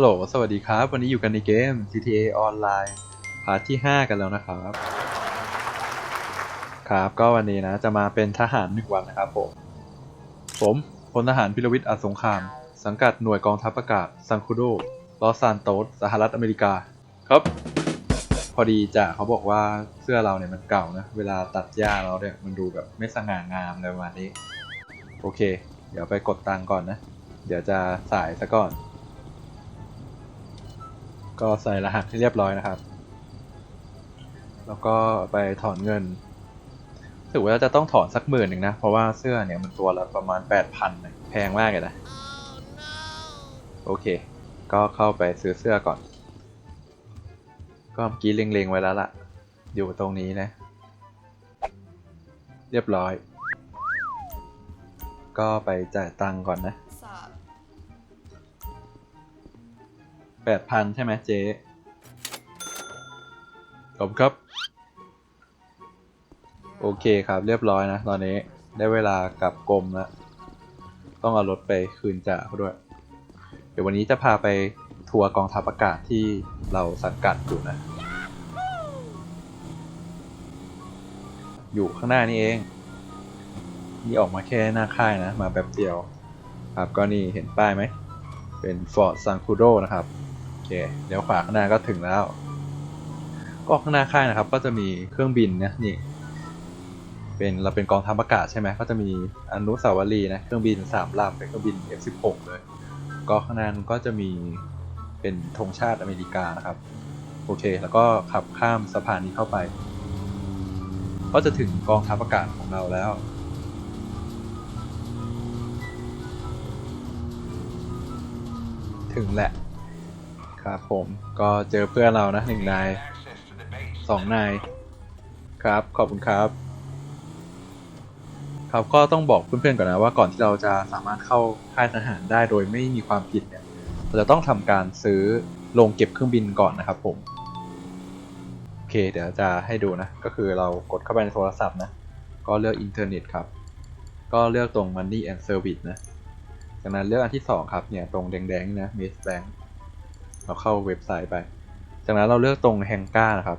ฮัลโหล สวัสดีครับ วันนี้อยู่กันในเกม GTA Online พาร์ทที่ 5 กันแล้วนะครับ ครับ ก็วันนี้นะ จะมาเป็นทหารหนึ่งวันนะครับผม ผมพลทหารพิรวิทย์อาสงคราม สังกัดหน่วยกองทัพอากาศซังคูโดลอสซานโตสสหรัฐอเมริกา ครับ พอดีจ่าเขาบอกว่าเสื้อเราเนี่ยมันเก่านะ เวลาตัดหญ้าเราเนี่ยมันดูแบบไม่สง่างามเลยประมาณนี้ โอเค เดี๋ยวไปกดตังก่อนนะ เดี๋ยวจะสายซะก่อน ก็ใส่รหัสให้เรียบร้อยนะครับ แล้วก็ไปถอนเงินถือว่าจะต้องถอนสักหมื่นหนึ่งนะ เพราะว่าเสื้อเนี่ยมันตัวละประมาณแปดพันแพงมากเลยนะ โอเค ก็เข้าไปซื้อเสื้อก่อน ก็เมื่อกี้เล็งๆไว้แล้วล่ะ อยู่ตรงนี้นะ เรียบร้อย ก็ไปจ่ายตังค์ก่อนนะ แปดพันใช่ไหมเจ๊ขอบครับ โอเคครับเรียบร้อยนะ ตอนนี้ได้เวลากลับกรมแล้วต้องเอารถไปคืนจ่าเขาด้วย เดี๋ยววันนี้จะพาไปทัวร์กองทัพอากาศที่เราสังกัดอยู่นะ อยู่ข้างหน้านี่เอง นี่ออกมาแค่หน้าค่ายนะ มาแบบเดียว ครับก็นี่เห็นป้ายไหม เป็น Ford s a n c u d o นะครับ เคเดี๋ยวขวาข้างหน้าก็ถึงแล้ว ก็ข้างหน้าค่ายนะครับ ก็จะมีเครื่องบินนะนี่ เป็นเราเป็นกองทัพอากาศใช่ไหมก็จะมีอนุสาวรีย์นะเครื่องบินสามลำเป็นเครื่องบิน F16 เลย ก็ข้างหน้าก็จะมีเป็นธงชาติอเมริกานะครับโอเค แล้วก็ขับข้ามสะพานนี้เข้าไป ก็จะถึงกองทัพอากาศของเราแล้วถึงแหละ ครับผมก็เจอเพื่อนเรานะหนึ่งนายสองนายครับขอบคุณครับ ครับก็ต้องบอกเพื่อนๆก่อนนะว่าก่อนที่เราจะสามารถเข้าค่ายทหารได้โดยไม่มีความผิดเนี่ยเราจะต้องทำการซื้อโรงเก็บเครื่องบินก่อนนะครับผมโอเคเดี๋ยวจะให้ดูนะก็คือเรากดเข้าไปในโทรศัพท์นะก็เลือกอินเทอร์เน็ตครับ ก็เลือกตรง Money and Service นะจากนั้นเลือกอันที่สองครับเนี่ยตรงแดงๆนะ m e s Bank เราเข้าเว็บไซต์ไป จากนั้นเราเลือกตรงแฮงก้านะครับ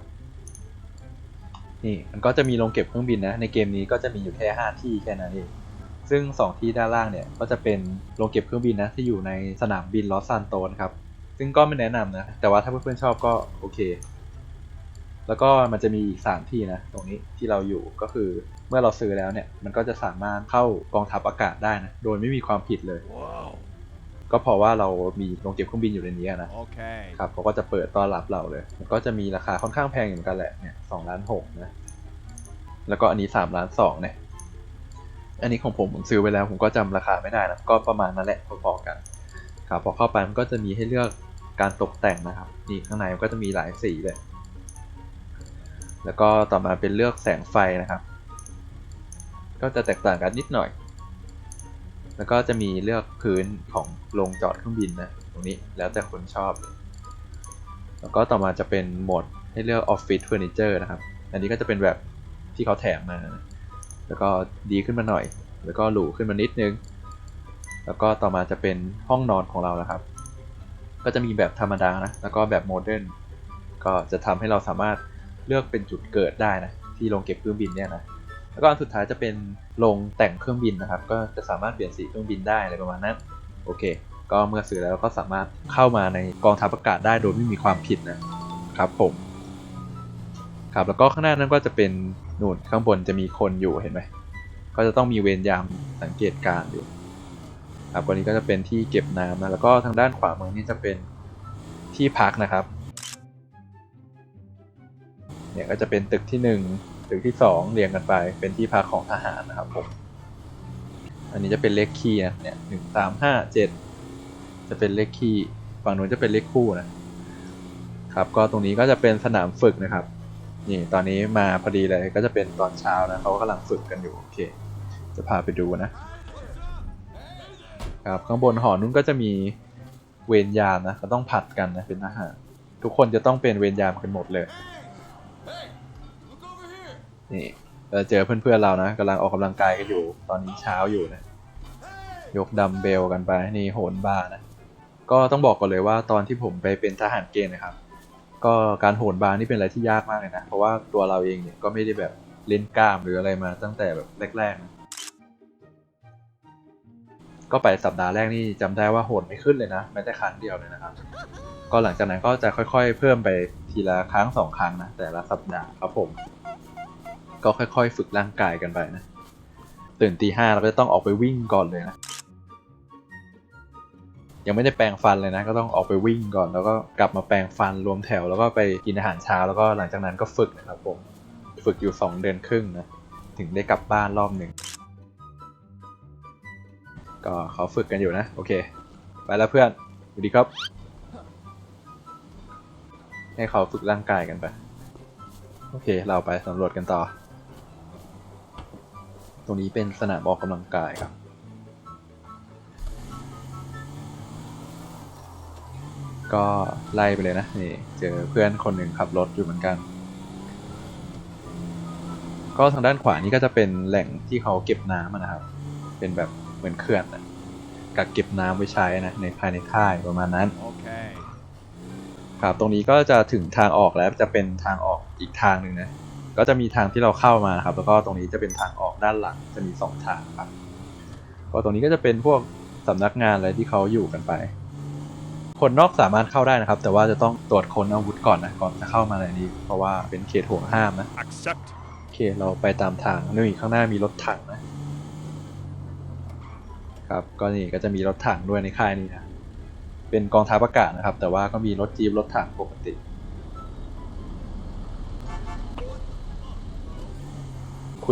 นี่มันก็จะมีโรงเก็บเครื่องบินนะ ในเกมนี้ก็จะมีอยู่แค่ 5 ที่แค่นั้นเอง ซึ่ง 2 ที่ด้านล่างเนี่ยก็จะเป็นโรงเก็บเครื่องบินนะที่อยู่ในสนามบินลอสซานโตนครับ ซึ่งก็ไม่แนะนำนะ แต่ว่าถ้าเพื่อนๆชอบก็โอเค แล้วก็มันจะมีอีก 3 ที่นะตรงนี้ที่เราอยู่ก็คือเมื่อเราซื้อแล้วเนี่ยมันก็จะสามารถเข้ากองทัพอากาศได้นะโดยไม่มีความผิดเลย Whoa. ก็เพราะว่าเรามีโรงเก็บเครื่องบินอยู่ในนี้นะ Okay. ครับเขาก็จะเปิดต้อนรับเราเลยมันก็จะมีราคาค่อนข้างแพงอยู่เหมือนกันแหละเนี่ยสองล้านหกนะแล้วก็อันนี้สามล้านสองเนี่ยอันนี้ของผมผมซื้อไปแล้วผมก็จำราคาไม่ได้นะก็ประมาณนั้นแหละพอๆกันครับพอเข้าไปมันก็จะมีให้เลือกการตกแต่งนะครับนี่ข้างในมันก็จะมีหลายสีเลย แล้วก็ต่อมาเป็นเลือกแสงไฟนะครับ ก็จะแตกต่างกันนิดหน่อย แล้วก็จะมีเลือกพื้นของโรงจอดเครื่องบินนะตรงนี้แล้วแต่คนชอบ แล้วก็ต่อมาจะเป็นโหมดให้เลือกออฟฟิศเฟอร์นิเจอร์นะครับ อันนี้ก็จะเป็นแบบที่เขาแถมมานะแล้วก็ดีขึ้นมาหน่อย แล้วก็หรูขึ้นมานิดนึง แล้วก็ต่อมาจะเป็นห้องนอนของเรานะครับ ก็จะมีแบบธรรมดานะ แล้วก็แบบโมเดิร์น ก็จะทำให้เราสามารถเลือกเป็นจุดเกิดได้นะ ที่โรงเก็บเครื่องบินเนี่ยนะ แล้วก็อันสุดท้ายจะเป็น โรงแต่งเครื่องบินนะครับ ก็จะสามารถเปลี่ยนสีเครื่องบินได้อะไรประมาณนั้นโอเค ก็เมื่อซื้อแล้วก็สามารถเข้ามาในกองทัพอากาศได้โดยไม่มีความผิดนะครับผมครับแล้วก็ข้างหน้านั้นก็จะเป็นนู่นข้างบนจะมีคนอยู่เห็นไหมก็จะต้องมีเวรยามสังเกตการณ์อยู่ครับวันนี้ก็จะเป็นที่เก็บน้ำนะแล้วก็ทางด้านขวามือนี่จะเป็นที่พักนะครับเนี่ยก็จะเป็นตึกที่หนึ่ง ตึกที่สองเรียงกันไปเป็นที่พักของทหารนะครับผมอันนี้จะเป็นเลขคีย์นะเนี่ยหนึ่งสามห้าเจ็ดจะเป็นเลขคีย์ฝั่งนู้นจะเป็นเลขคู่นะครับก็ตรงนี้ก็จะเป็นสนามฝึกนะครับนี่ตอนนี้มาพอดีเลยก็จะเป็นตอนเช้านะเขากำลังฝึกกันอยู่โอเค จะพาไปดูนะครับข้างบนหอนู้นก็จะมีเวรยามนะก็ต้องผัดกันนะเป็นทหารทุกคนจะต้องเป็นเวรยามกันหมดเลย นี่เราเจอเพื่อนๆเรานะกำลังออกกำลังกายกันอยู่ ตอนนี้เช้าอยู่นะ ยกดัมเบลกันไปนี่โหนบาร์นะ ก็ต้องบอกก่อนเลยว่าตอนที่ผมไปเป็นทหารเกณฑ์นะครับ ก็การโหนบาร์นี่เป็นอะไรที่ยากมากเลยนะ เพราะว่าตัวเราเองเนี่ยก็ไม่ได้แบบเล่นกล้ามหรืออะไรมาตั้งแต่แบบแรกๆนะก็ไปสัปดาห์แรกนี่จำได้ว่าโหนไม่ขึ้นเลยนะแม้แต่ครั้งเดียวเลยนะครับ ก็หลังจากนั้นก็จะค่อยๆ เพิ่มไปทีละครั้งสองครั้งนะแต่ละสัปดาห์ครับผม ก็ค่อยๆ ฝึกร่างกายกันไปนะตื่นตีห้าเราก็จะต้องออกไปวิ่งก่อนเลยนะยังไม่ได้แปรงฟันเลยนะ ก็ต้องออกไปวิ่งก่อน แล้วก็กลับมาแปรงฟันรวมแถว แล้วก็ไปกินอาหารเช้าแล้วก็หลังจากนั้นก็ฝึกนะครับผมฝึกอยู่สองเดือนครึ่งนะถึงได้กลับบ้านรอบหนึ่งก็เขาฝึกกันอยู่นะ โอเค ไปแล้วเพื่อนสวัสดีครับ ให้เขาฝึกร่างกายกันไป โอเค เราไปสำรวจกันต่อ รงนี้เป็นสนามออกกำลังกายครับ ก็ไล่ไปเลยนะนี่เจอเพื่อนคนหนึ่งขับรถอยู่เหมือนกัน ก็ทางด้านขวานี่ก็จะเป็นแหล่งที่เขาเก็บน้ำอะนะครับ เป็นแบบเหมือนเขื่อนอะกักเก็บน้ำไว้ใช้นะในภายในค่ายประมาณนั้น Okay. ครับตรงนี้ก็จะถึงทางออกแล้วจะเป็นทางออกอีกทางหนึ่งนะ ก็จะมีทางที่เราเข้ามาครับ แล้วก็ตรงนี้จะเป็นทางออกด้านหลังจะมีสองทางครับก็ตรงนี้ก็จะเป็นพวกสำนักงานอะไรที่เขาอยู่กันไป คนนอกสามารถเข้าได้นะครับ แต่ว่าจะต้องตรวจค้นอาวุธก่อนนะก่อนจะเข้ามาในนี้ เพราะว่าเป็นเขตห่วงห้ามนะ Accept. โอเคเราไปตามทางนี่ข้างหน้ามีรถถังนะครับก็นี่ก็จะมีรถถังด้วยในค่ายนี้นะเป็นกองทัพอากาศนะครับ แต่ว่าก็มีรถจีบรถถังปกติ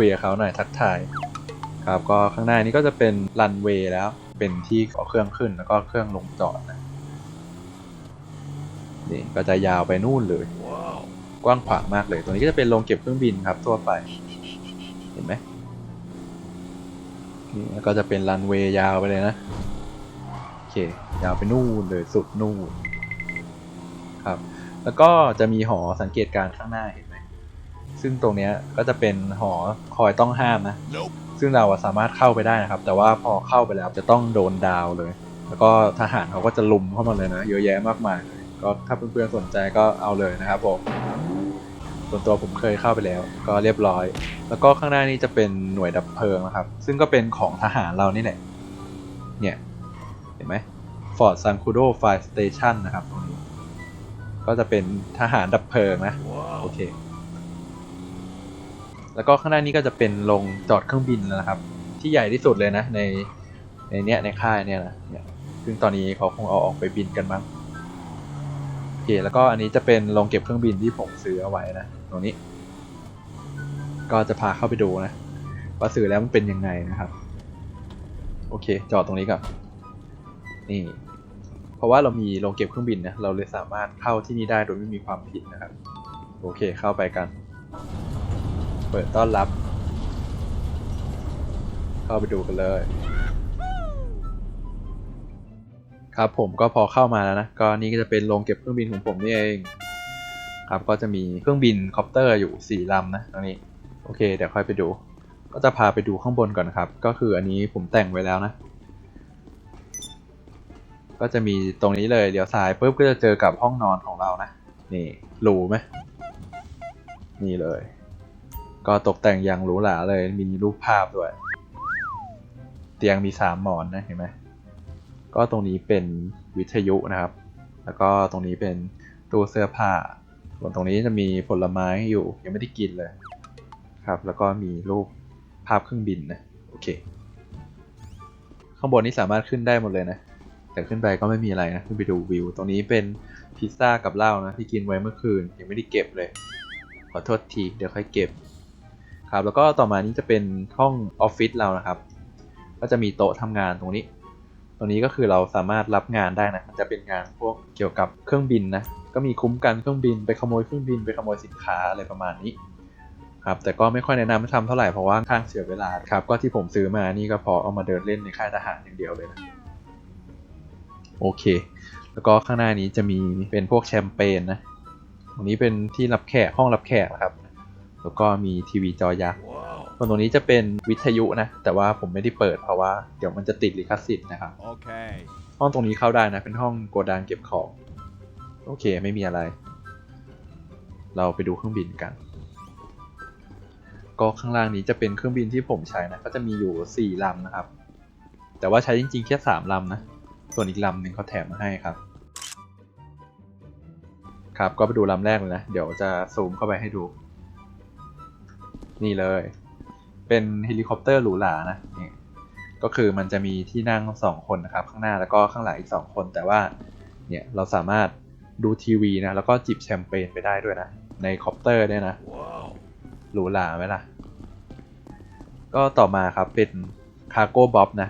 คุยกับเขาหน่อยทักทายครับก็ข้างหน้านี้ก็จะเป็นรันเวย์แล้วเป็นที่ขอเครื่องขึ้นแล้วก็เครื่องลงจอดนะนี่ก็จะยาวไปนู่นเลย Wow. กว้างขวางมากเลยตัวนี้ก็จะเป็นโรงเก็บเครื่องบินครับทั่วไป เห็นไหมนี่แล้วก็จะเป็นรันเวย์ยาวไปเลยนะโอเคยาวไปนู่นเลยสุดนู่นครับ แล้วก็จะมีหอสังเกตการข้างหน้าเห็น ซึ่งตรงเนี้ยก็จะเป็นหอคอยต้องห้ามนะ Nope. ซึ่งเราอะสามารถเข้าไปได้นะครับ แต่ว่าพอเข้าไปแล้วจะต้องโดนดาวเลย แล้วก็ทหารเขาก็จะลุมเข้ามาเลยนะ เยอะแยะมากมายเลยก็ถ้าเพื่อนๆสนใจก็เอาเลยนะครับผมส่วนตัวผมเคยเข้าไปแล้ว ก็เรียบร้อย แล้วก็ข้างหน้านี้จะเป็นหน่วยดับเพลิงนะครับ ซึ่งก็เป็นของทหารเรานี่แหละ เนี่ย เห็นไหม Fort Sankudo Fire Station นะครับตรงนี้ ก็จะเป็นทหารดับเพลิงนะ โอ Wow. เค แล้วก็ข้างหน้านี้ก็จะเป็นโรงจอดเครื่องบินแล้วนะครับ ที่ใหญ่ที่สุดเลยนะในในเนี้ยในค่ายเนี่ยนะเนี่ยซึ่งตอนนี้เขาคงเอาออกไปบินกันมั้งโอเคแล้วก็อันนี้จะเป็นโรงเก็บเครื่องบินที่ผมซื้อเอาไว้นะตรงนี้ ก็จะพาเข้าไปดูนะว่าซื้อแล้วมันเป็นยังไงนะครับ โอเค จอดตรงนี้ก่อนนี่เพราะว่าเรามีโรงเก็บเครื่องบินนะเราเลยสามารถเข้าที่นี่ได้โดยไม่มีความผิดนะครับ โอเคเข้าไปกัน เปิดต้อนรับ เข้าไปดูกันเลย ครับผมก็พอเข้ามาแล้วนะ ก็นี่ก็จะเป็นโรงเก็บเครื่องบินของผมนี่เอง ครับก็จะมีเครื่องบินคอปเตอร์อยู่สี่ลำนะตรงนี้ โอเค เดี๋ยวค่อยไปดู ก็จะพาไปดูข้างบนก่อนครับ ก็คืออันนี้ผมแต่งไว้แล้วนะ ก็จะมีตรงนี้เลยเดี๋ยวซ้ายปุ๊บก็จะเจอกับห้องนอนของเรานะ นี่หรูไหมนี่เลย ก็ตกแต่งอย่างหรูหราเลยมีรูปภาพด้วย เตียงมีสามหมอนนะเห็นไหมก็ตรงนี้เป็นวิทยุนะครับ แล้วก็ตรงนี้เป็นตู้เสื้อผ้าส่วนตรงนี้จะมีผลไม้อยู่ยังไม่ได้กินเลยครับ แล้วก็มีรูปภาพเครื่องบินนะโอเค ข้างบนนี้สามารถขึ้นได้หมดเลยนะ แต่ขึ้นไปก็ไม่มีอะไรนะขึ้นไปดูวิว ตรงนี้เป็นพิซซ่ากับเหล้านะที่กินไว้เมื่อคืนยังไม่ได้เก็บเลย ขอโทษทีเดี๋ยวค่อยเก็บ ครับแล้วก็ต่อมานี้จะเป็นห้องออฟฟิศเรานะครับ ก็จะมีโต๊ะทำงานตรงนี้ ตรงนี้ก็คือเราสามารถรับงานได้นะจะเป็นงานพวกเกี่ยวกับเครื่องบินนะก็มีคุ้มกันเครื่องบินไปขโมยเครื่องบินไปขโมยสินค้าอะไรประมาณนี้ครับแต่ก็ไม่ค่อยแนะนำให้ทำเท่าไหร่เพราะว่าข้างเสียเวลาครับก็ที่ผมซื้อมานี่ก็พอเอามาเดินเล่นในค่ายทหารอย่างเดียวเลยนะโอเค แล้วก็ข้างหน้านี้จะมีเป็นพวกแชมเปญนะตรงนี้เป็นที่รับแขกห้องรับแขกนะครับ แล้วก็มีทีวีจอยักษ์ Wow. ส่วนตรงนี้จะเป็นวิทยุนะ แต่ว่าผมไม่ได้เปิดเพราะว่าเดี๋ยวมันจะติดลิขสิทธิ์นะครับ Okay. ห้องตรงนี้เข้าได้นะ เป็นห้องโกดังเก็บของ โอเค ไม่มีอะไร เราไปดูเครื่องบินกัน ก็ข้างล่างนี้จะเป็นเครื่องบินที่ผมใช้นะ ก็จะมีอยู่ 4ลำนะครับ แต่ว่าใช้จริงๆแค่3ลำนะ ส่วนอีกลำหนึ่งเขาแถมมาให้ครับ ครับ ก็ไปดูลำแรกเลยนะ เดี๋ยวจะซูมเข้าไปให้ดู นี่เลย เป็นเฮลิคอปเตอร์หรูหรานะนี่ก็คือมันจะมีที่นั่ง2คนนะครับ ข้างหน้าแล้วก็ข้างหลังอีก2คน แต่ว่าเนี่ยเราสามารถดูทีวีนะแล้วก็จิบแชมเปญไปได้ด้วยนะ ในคอปเตอร์เนี่ยนะหรูหราไหมล่ะ ก็ต่อมาครับเป็นคาร์โก้บ๊อบนะ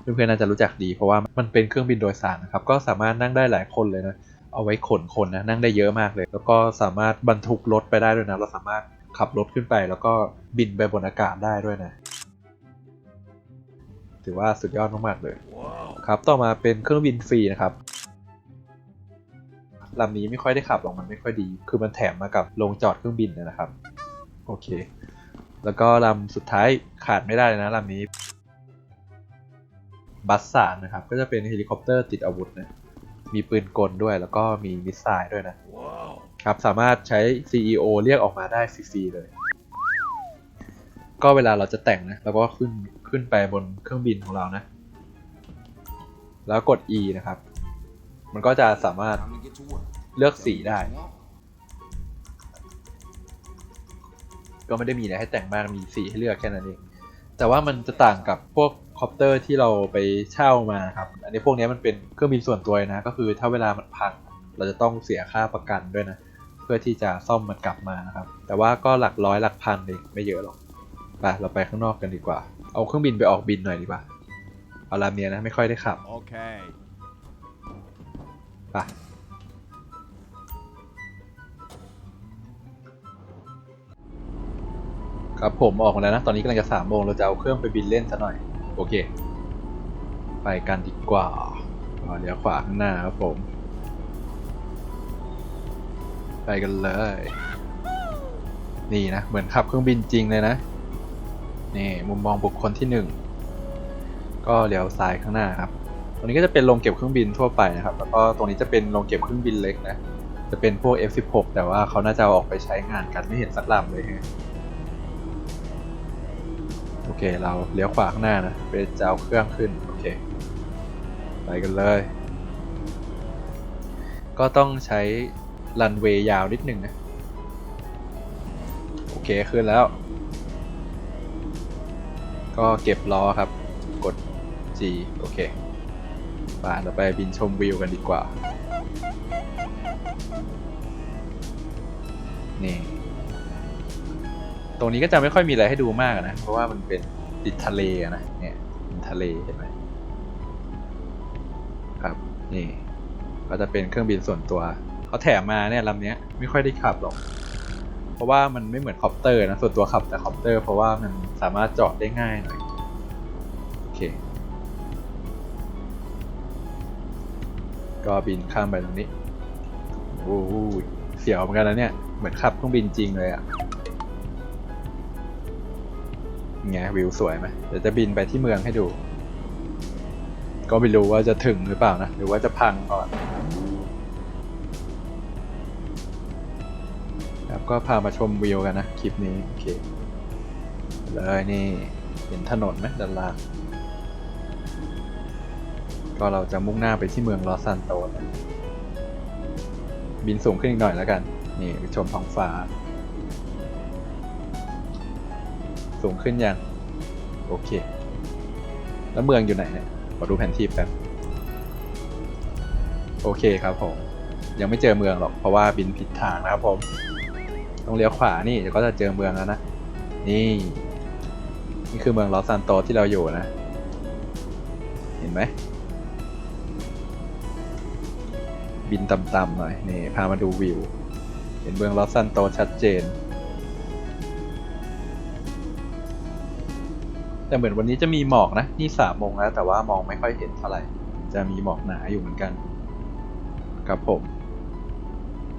เพื่อนๆน่าจะรู้จักดีเพราะว่ามันเป็นเครื่องบินโดยสารนะครับ ก็สามารถนั่งได้หลายคนเลยนะ เอาไว้ขนคนนะนั่งได้เยอะมากเลย แล้วก็สามารถบรรทุกรถไปได้ด้วยนะ เราสามารถขับรถขึ้นไป แล้วก็บินไปบนอากาศได้ด้วยนะ ถือว่าสุดยอดมากๆเลย ครับต่อมาเป็นเครื่องบินฟรีนะครับลำนี้ไม่ค่อยได้ขับหรอกมันไม่ค่อยดี คือมันแถมมากับโรงจอดเครื่องบินนะครับ โอเค แล้วก็ลำสุดท้ายขาดไม่ได้เลยนะลำนี้ บัสสานนะครับ ก็จะเป็นเฮลิคอปเตอร์ติดอาวุธนะ มีปืนกลด้วยแล้วก็มีมิสไซล์ด้วยนะครับสามารถใช้ CEO เรียกออกมาได้ฟรีๆเลย ก็เวลาเราจะแต่งนะเราก็ขึ้นขึ้นไปบนเครื่องบินของเรานะ แล้วกด E นะครับ มันก็จะสามารถ Time to get to work. เลือกสีได้ What you want? ก็ไม่ได้มีอะไรให้แต่งมากมีสีให้เลือกแค่นั้นเองแต่ว่ามันจะต่างกับพวก คอปเตอร์ที่เราไปเช่ามาครับ อันนี้พวกนี้มันเป็นเครื่องบินส่วนตัวนะ ก็คือถ้าเวลามันพัง เราจะต้องเสียค่าประกันด้วยนะ เพื่อที่จะซ่อมมันกลับมานะครับ แต่ว่าก็หลักร้อยหลักพันเองไม่เยอะหรอกไปเราไปข้างนอกกันดีกว่า เอาเครื่องบินไปออกบินหน่อยดีกว่า เอาลำเนี้ยนะไม่ค่อยได้ขับ Okay. ไปครับผมออกมาแล้วนะ ตอนนี้กำลังจะสามโมงเราจะเอาเครื่องไปบินเล่นซะหน่อย โอเค ไปกันดีกว่าเลี้ยวขวาข้างหน้าครับผม ไปกันเลย นี่นะ เหมือนขับเครื่องบินจริงเลยนะ นี่มุมมองบุคคลที่หนึ่ง ก็เลี้ยวซ้ายข้างหน้าครับ ตรงนี้ก็จะเป็นโรงเก็บเครื่องบินทั่วไปนะครับ แล้วก็ตรงนี้จะเป็นโรงเก็บเครื่องบินเล็กนะ จะเป็นพวก F16 แต่ว่าเขาน่าจะออกไปใช้งานกันไม่เห็นสักลำเลยฮะ เคเราเลี้ยวขวาข้างหน้านะไปจะเอาเครื่องขึ้นโอเคไปกันเลย ก็ต้องใช้รันเวย์ยาวนิดหนึ่งนะโอเคขึ้นแล้ว ก็เก็บล้อครับ กด G โอเคไปเราไปบินชมวิวกันดีกว่า นี่ ตรงนี้ก็จะไม่ค่อยมีอะไรให้ดูมากนะ เพราะว่ามันเป็นติดทะเลนะเนี่ยเป็นทะเลเห็นไหมครับนี่ก็จะเป็นเครื่องบินส่วนตัวเขาแถมมาเนี่ยลำเนี้ยไม่ค่อยได้ขับหรอก เพราะว่ามันไม่เหมือนคอปเตอร์นะส่วนตัวขับแต่คอปเตอร์เพราะว่ามันสามารถจอดได้ง่ายหน่อยโอเคก็บินข้ามไปตรงนี้โอ้โหเสียวเหมือนกันนะเนี่ยเหมือนขับเครื่องบินจริงเลยอะ ไงวิวสวยไหมเดี๋ยวจะบินไปที่เมืองให้ดู ก็ไม่รู้ว่าจะถึงหรือเปล่านะ หรือว่าจะพังก่อนครับก็พามาชมวิวกันนะ คลิปนี้ โอเค เลยนี่ เห็นถนนไหมด้านล่างก็เราจะมุ่งหน้าไปที่เมืองลอสซันโตสนบินสูงขึ้นอีกหน่อยแล้วกัน นี่ชมท้องฟ้า สูงขึ้นยัง โอเค แล้วเมืองอยู่ไหนเนี่ย ขอดูแผนที่แป๊บ โอเคครับผม ยังไม่เจอเมืองหรอก เพราะว่าบินผิดทางนะครับผม ต้องเลี้ยวขวานี่เดี๋ยวก็จะเจอเมืองแล้วนะ นี่ นี่คือเมืองลอสซันโตที่เราอยู่นะ เห็นไหม บินต่ำๆหน่อย นี่ พามาดูวิว เห็นเมืองลอสซันโตชัดเจน แต่เหมือนวันนี้จะมีหมอกนะ นี่สามโมงแล้ว แต่ว่ามองไม่ค่อยเห็นเท่าไหร่ จะมีหมอกหนาอยู่เหมือนกัน ครับผม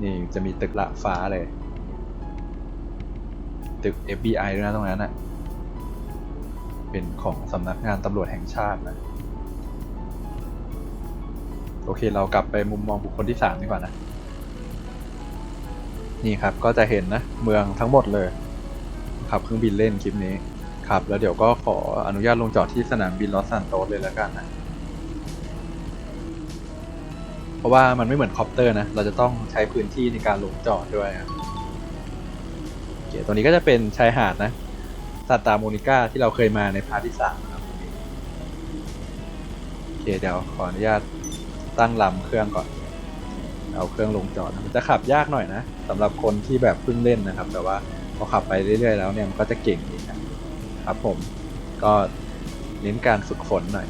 นี่จะมีตึกละฟ้าเลย ตึก FBI ด้วยนะตรงนั้นนะ่ะ เป็นของสำนักงานตำรวจแห่งชาตินะ โอเคเรากลับไปมุมมองบุคคลที่สามดีกว่านะ นี่ครับก็จะเห็นนะ เมืองทั้งหมดเลย ขับเครื่องบินเล่นคลิปนี้ ครับ แล้วเดี๋ยวก็ขออนุญาตลงจอดที่สนามบินลอสซานโตสเลยแล้วกันนะ เพราะว่ามันไม่เหมือนคอปเตอร์นะ เราจะต้องใช้พื้นที่ในการลงจอดด้วยครับโอเคตรงนี้ก็จะเป็นชายหาดนะซาตาโมนิก้าที่เราเคยมาในพาร์ทที่สามครับโอเคเดี๋ยวขออนุญาตตั้งลำเครื่องก่อน เอาเครื่องลงจอด มันจะขับยากหน่อยนะสำหรับคนที่แบบเพิ่งเล่นนะครับ แต่ว่าพอขับไปเรื่อยๆแล้วเนี่ยมันก็จะเก่งเองนะ ครับผม ก็เน้นการฝึกฝนหน่อย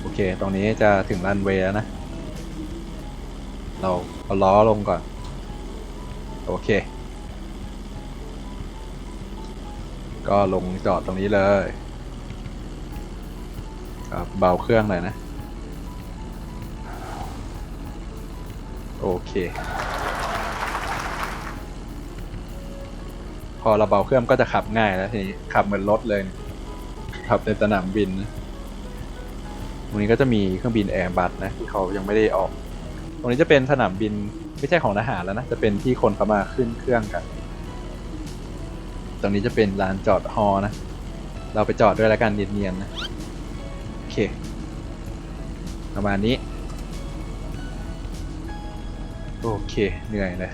โอเค ตรงนี้จะถึงรันเวย์แล้วนะ เราเอาล้อลงก่อน โอเค ก็ลงจอดตรงนี้เลยครับเบาเครื่องหน่อยนะ โอเค อเราเบาเครื่องก็จะขับง่ายแล้วทีนี้ขับเหมือนรถเลย ขับในสนามบินนะตรงนี้ก็จะมีเครื่องบินแอร์บัสนะที่เขายังไม่ได้ออก ตรงนี้จะเป็นสนามบินไม่ใช่ของทหารแล้วนะ จะเป็นที่คนเขามาขึ้นเครื่องกัน ตรงนี้จะเป็นลานจอดฮอนะ เราไปจอดด้วยแล้วกันเนียนๆนะโอเค ประมาณนี้ โอเค เหนื่อยเลย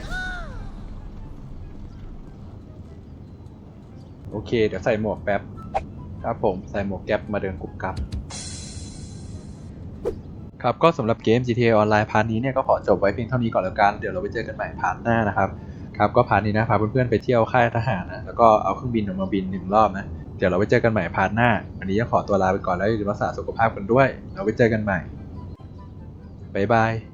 โอเค เดี๋ยวใส่หมวกแป๊บ ครับผมใส่หมวกแก๊ปมาเดินกุบกับ ครับก็สำหรับเกม GTA Online พาร์ทนี้เนี่ยก็ขอจบไว้เพียงเท่านี้ก่อนแล้วกัน เดี๋ยวเราไปเจอกันใหม่พาร์ทหน้านะครับ ครับก็พาร์ทนี้นะพาเพื่อนๆไปเที่ยวค่ายทหารนะ แล้วก็เอาเครื่องบินออกมาบินหนึ่งรอบนะ เดี๋ยวเราไปเจอกันใหม่พาร์ทหน้า วันนี้จะขอตัวลาไปก่อนแล้วอย่าลืมรักษาสุขภาพกันด้วย เราไปเจอกันใหม่บ๊ายบาย